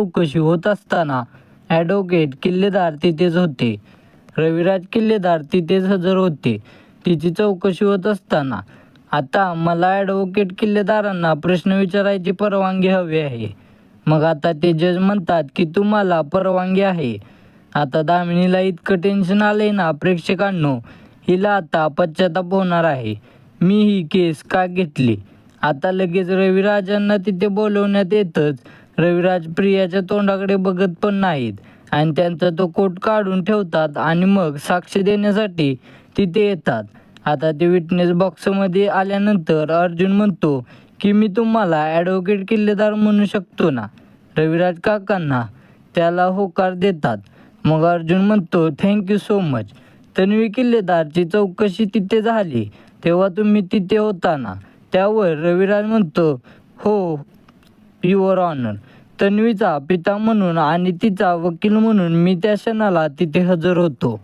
चौकशी होत असताना ॲडव्होकेट किल्लेदार तिथेच होते. रविराज किल्लेदार तिथेच हजर होते. तिची चौकशी होत असताना आता मला ॲडव्होकेट किल्लेदारांना प्रश्न विचारायची परवानगी हवी आहे. मग आता ते जज म्हणतात की तुम्हाला परवानगी आहे. आता दामिनीला इतकं टेन्शन आलंय ना प्रेक्षकांनो हिला आता पश्चाताप होणार आहे. मी ही केस का घेतली? आता लगेच रविराजांना तिथे बोलवण्यात येतच. रविराज प्रियाच्या तोंडाकडे बघत पण नाहीत. आणि त्यांचा तो कोट काढून ठेवतात आणि मग साक्ष देण्यासाठी तिथे येतात. आता ते विटनेस बॉक्समध्ये आल्यानंतर अर्जुन म्हणतो की मी तुम्हाला ॲडव्होकेट किल्लेदार म्हणू शकतो ना? रविराज काकांना त्याला होकार देतात. मग अर्जुन म्हणतो thank you so much Tanvi किल्लेदारची चौकशी तिथे झाली. तेव्हा तुम्ही तिथे होता ना? त्यावर रविराज म्हणतो हो युअर ऑनर तन्वीचा पिता म्हणून आणि तिचा वकील म्हणून मी त्या क्षणाला तिथे हजर होतो.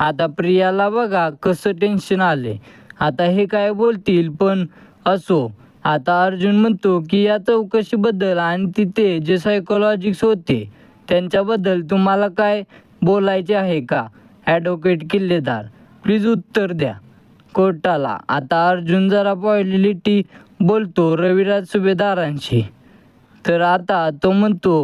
आता प्रियाला बघा कसं टेन्शन आले आता हे काय बोलतील? पण असो. आता अर्जुन म्हणतो की या चौकशीबद्दल आणि तिथे जे सायकोलॉजिक्स होते त्यांच्याबद्दल तुम्हाला काय बोलायचे आहे का? ॲडव्होकेट किल्लेदार प्लीज उत्तर द्या. कोर्टाला. आता अर्जुन जरा पॉलिलिटी बोलतो रविराज सुभेदारांशी. तर आता तो म्हणतो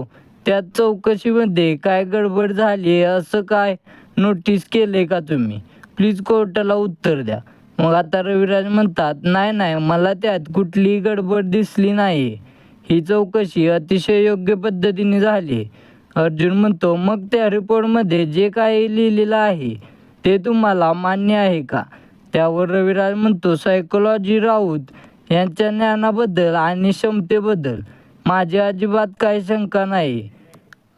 त्या चौकशीमध्ये काय गडबड झाली आहे असं काय नोटीस केले का तुम्ही? प्लीज कोर्टाला उत्तर द्या. मग आता रविराज म्हणतात नाही नाही मला त्यात कुठलीही गडबड दिसली नाही ही चौकशी अतिशय योग्य पद्धतीने झाली अर्जुन म्हणतो मग त्या रिपोर्टमध्ये जे काही लिहिलेलं आहे ते तुम्हाला मान्य आहे का? त्यावर रविराज म्हणतो सायकोलॉजी राऊत यांच्या ज्ञानाबद्दल आणि क्षमतेबद्दल माझी अजिबात काही शंका नाही.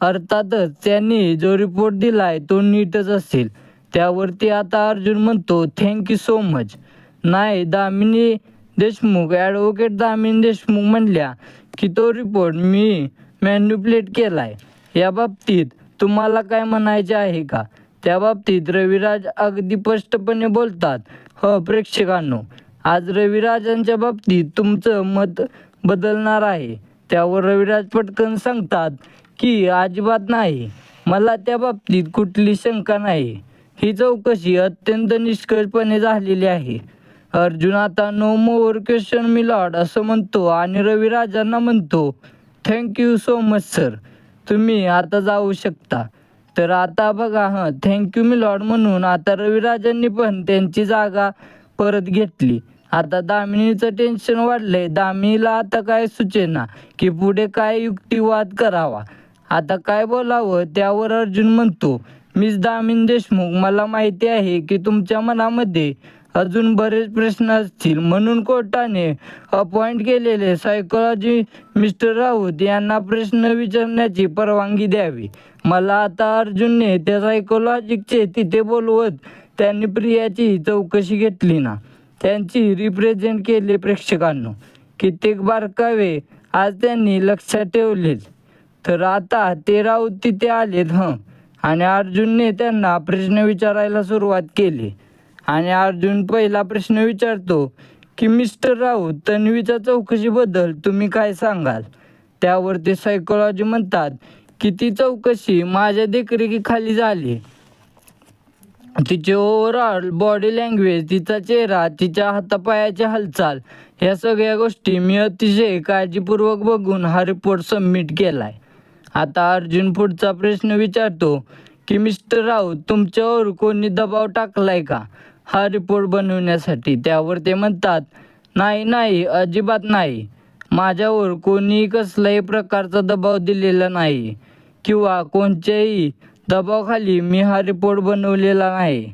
अर्थातच त्यांनी जो रिपोर्ट दिलाय तो नीटच असेल. त्यावरती आता अर्जुन म्हणतो थँक्यू सो मच नाही दामिनी देशमुख ॲडव्होकेट दामिनी देशमुख म्हणल्या की तो रिपोर्ट मी मॅन्युप्लेट केलाय. या बाबतीत तुम्हाला काय म्हणायचे आहे का? त्या बाबतीत रविराज अगदी स्पष्टपणे बोलतात ह प्रेक्षकांनो आज रविराजांच्या बाबतीत तुमचं मत बदलणार आहे. त्यावर रविराज पटकन सांगतात की अजिबात नाही. मला त्या बाबतीत कुठली शंका नाही. ही चौकशी अत्यंत निष्कर्षपणे झालेली आहे. अर्जुन आता no more question my lord असं म्हणतो आणि रविराजांना म्हणतो थँक्यू सो मच सर तुम्ही आता जाऊ शकता. तर आता बघा हां थँक्यू मिलॉड म्हणून आता रविराजांनी पण त्यांची जागा परत घेतली. आता दामिनीचं टेन्शन वाढलंय. दामिनीला आता काय सुचेना? की पुढे काय युक्तिवाद करावा? आता काय बोलावं? त्यावर अर्जुन म्हणतो मीच दामिनी देशमुख मला माहिती आहे की तुमच्या मनामध्ये अजून बरेच प्रश्न असतील. म्हणून कोर्टाने अपॉइंट केलेले सायकोलॉजी मिस्टर राऊत यांना प्रश्न विचारण्याची परवानगी द्यावी. मला आता अर्जुनने त्या सायकोलॉजिकचे तिथे बोलवत त्यांनी प्रियाची चौकशी घेतली ना. त्यांची रिप्रेझेंट केले प्रेक्षकांनो. कित्येक बारकावे आज त्यांनी लक्षात ठेवलेत. तर आता ते राऊत तिथे आलेत हं. आणि अर्जुनने त्यांना प्रश्न विचारायला सुरुवात केली. आणि अर्जुन पहिला प्रश्न विचारतो की मिस्टर राऊत तन्वीच्या चौकशीबद्दल तुम्ही काय सांगाल? त्यावर ते सायकोलॉजी म्हणतात की ती चौकशी माझ्या देखरेखीखाली झाली. तिचे ओव्हरऑल बॉडी लँग्वेज तिचा चेहरा तिच्या हातापायाची हालचाल ह्या सगळ्या गोष्टी मी अतिशय काळजीपूर्वक बघून हा रिपोर्ट सबमिट केलाय. आता अर्जुन पुढचा प्रश्न विचारतो की मिस्टर राऊत तुमच्यावर कोणी दबाव टाकलाय का? हा रिपोर्ट बनवण्यासाठी त्यावर ते म्हणतात नाही नाही अजिबात नाही. माझ्यावर कोणीही कसल्याही प्रकारचा दबाव दिलेला नाही. किंवा कोणत्याही दबावाखाली मी हा रिपोर्ट बनवलेला नाही.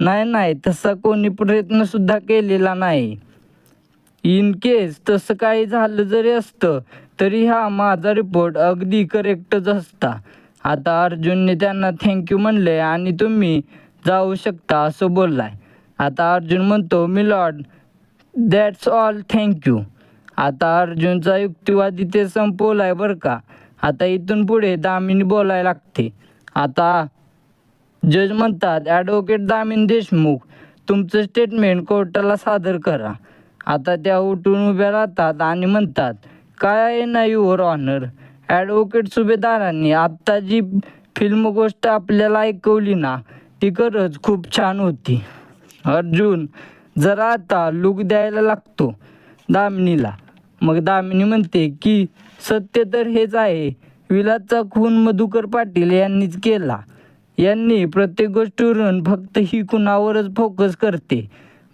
नाही नाही तसा कोणी प्रयत्नसुद्धा केलेला नाही. इन केस तसं काही झालं जरी असतं तरी हा माझा रिपोर्ट अगदी करेक्टच असता. आता अर्जुनने त्यांना थँक्यू म्हणले आणि तुम्ही जाऊ शकता असं बोललाय. आता अर्जुन म्हणतो my lord that's all thank you आता अर्जुनचा युक्तिवाद इथे संपवलाय बरं का. आता इथून पुढे दामिनी बोलायला लागते. आता जज म्हणतात ॲडव्होकेट दामिन देशमुख तुमचं स्टेटमेंट कोर्टाला सादर करा. आता त्या उठून उभ्या राहतात आणि म्हणतात काय आहे ना युअर ऑनर ॲडव्होकेट सुभेदारांनी आत्ता जी फिल्म गोष्ट आपल्याला ऐकवली ना ती खरंच खूप छान होती. अर्जुन जरा आता लुक द्यायला लागतो दामिनीला. मग दामिनी म्हणते की सत्य तर हेच आहे विलासचा खून मधुकर पाटील यांनीच केला. यांनी प्रत्येक गोष्टीवरून फक्त ही कुणावरच फोकस करते.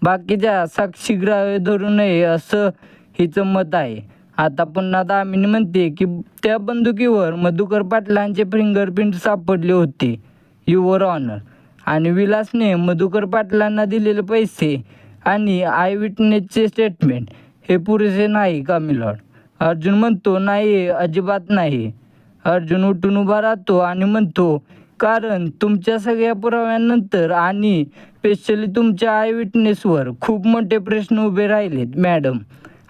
बाकीच्या साक्षीग्राह्य धरू नये असं हिचं मत आहे. आता पुन्हा दामिनी म्हणते की त्या बंदुकीवर मधुकर पाटलांचे फिंगरप्रिंट सापडले होते. युवर ऑनर आणि विलासने मधुकर पाटलांना दिलेले पैसे आणि आय विटनेसचे स्टेटमेंट हे पुरेसे नाही का मिलॉड अर्जुन म्हणतो नाही अजिबात नाही. अर्जुन उठून उभा राहतो आणि म्हणतो कारण तुमच्या सगळ्या पुराव्यानंतर आणि स्पेशली तुमच्या आय विटनेसवर खूप मोठे प्रश्न उभे राहिलेत मॅडम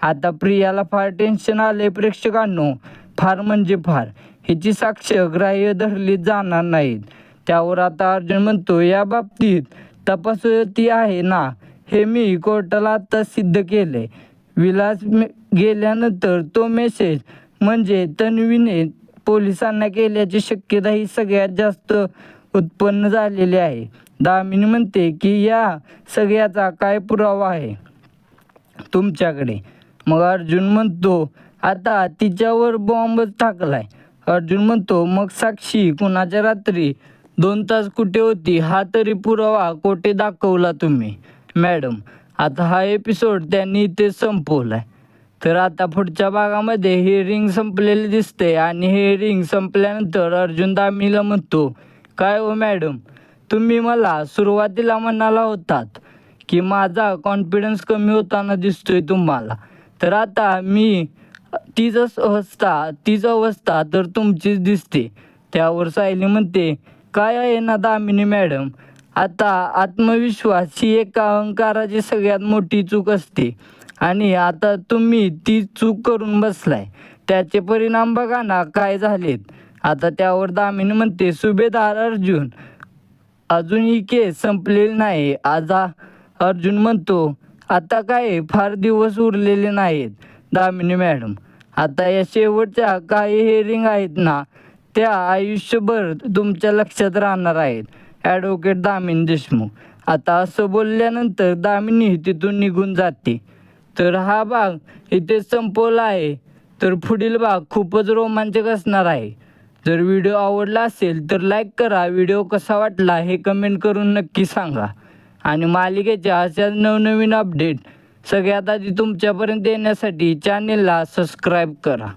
आता प्रियाला फार टेन्शन आले प्रेक्षकांनो. फार म्हणजे फार. हिची साक्ष ग्राह्य धरली जाणार नाहीत. त्यावर आता अर्जुन म्हणतो या बाबतीत तपासती आहे ना? हे मी कोर्टाला आता सिद्ध केले विलास गेल्यानंतर तो मेसेज म्हणजे तन्वीने पोलिसांना केल्याची शक्यता ही सगळ्यात जास्त उत्पन्न झालेली आहे. दामिनी म्हणते की या सगळ्याचा काय पुरावा आहे? तुमच्याकडे. मग अर्जुन म्हणतो आता तिच्यावर बॉम्बच टाकलाय. अर्जुन म्हणतो मग साक्षी कुणाच्या रात्री दोन तास कुठे होती? हा तरी पुरावा कोठे दाखवला तुम्ही? मॅडम आता हा एपिसोड त्यांनी इथे संपवलाय. तर आता पुढच्या भागामध्ये हे रिंग संपलेले दिसते आणि हे रिंग संपल्यानंतर अर्जुन दामीला म्हणतो काय हो मॅडम तुम्ही मला सुरुवातीला म्हणाला होतात की माझा कॉन्फिडन्स कमी होताना दिसतोय तुम्हाला. तर आता मी तीच अवस्था तीच अवस्था तर तुमचीच दिसते. त्यावर सायली म्हणते काय आहे ना दामिनी मॅडम आता आत्मविश्वास ही एका अहंकाराची सगळ्यात मोठी चूक असते. आणि आता तुम्ही ती चूक करून बसलाय. त्याचे परिणाम बघा ना काय झालेत. आता त्यावर दामिनी म्हणते सुभेदार अर्जुन अजून ही केस संपलेली नाही. आज अर्जुन म्हणतो आता काय फार दिवस उरलेले नाहीत. दामिनी मॅडम आता या शेवटच्या काही हेअरिंग आहेत ना त्या आयुष्यभर तुमच्या लक्षात राहणार आहेत. ॲडव्होकेट दामिनी देशमुख. आता असं बोलल्यानंतर दामिनी तिथून निघून जाते. तर हा भाग इथे संपवला आहे. तर पुढील भाग खूपच रोमांचक असणार आहे. जर व्हिडिओ आवडला असेल तर लाईक करा. व्हिडिओ कसा वाटला हे कमेंट करून नक्की सांगा. आणि मालिकेच्या अशा नवनवीन अपडेट सगळ्यात आधी तुमच्यापर्यंत येण्यासाठी चॅनेलला सबस्क्राईब करा.